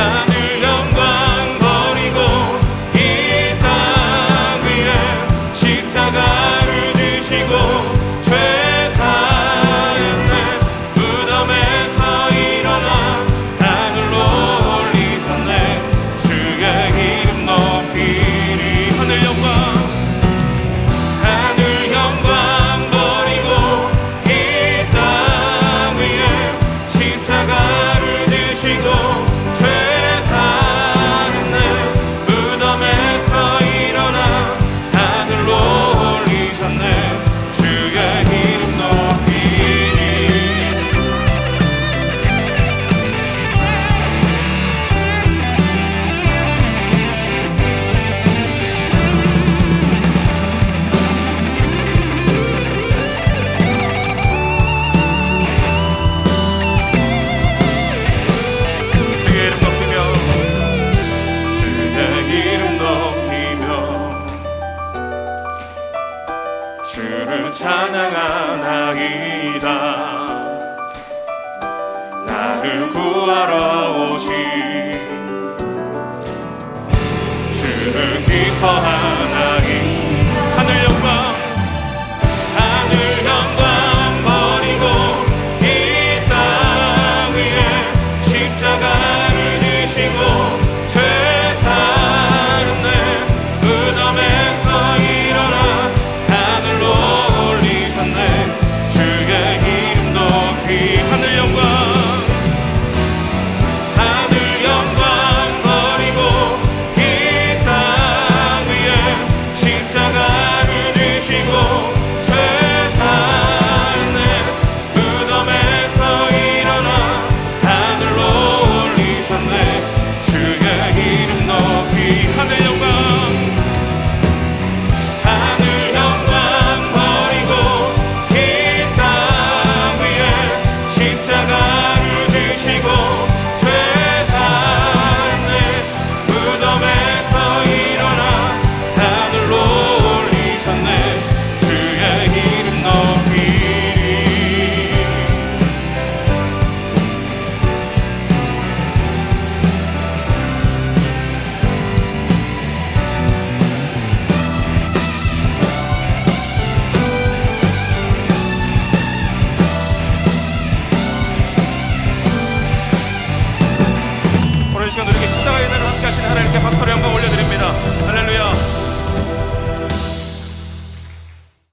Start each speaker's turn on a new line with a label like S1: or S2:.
S1: terra. 찬양하나이다 나를 구하러 오신 주를 기뻐하나이 하늘 영광.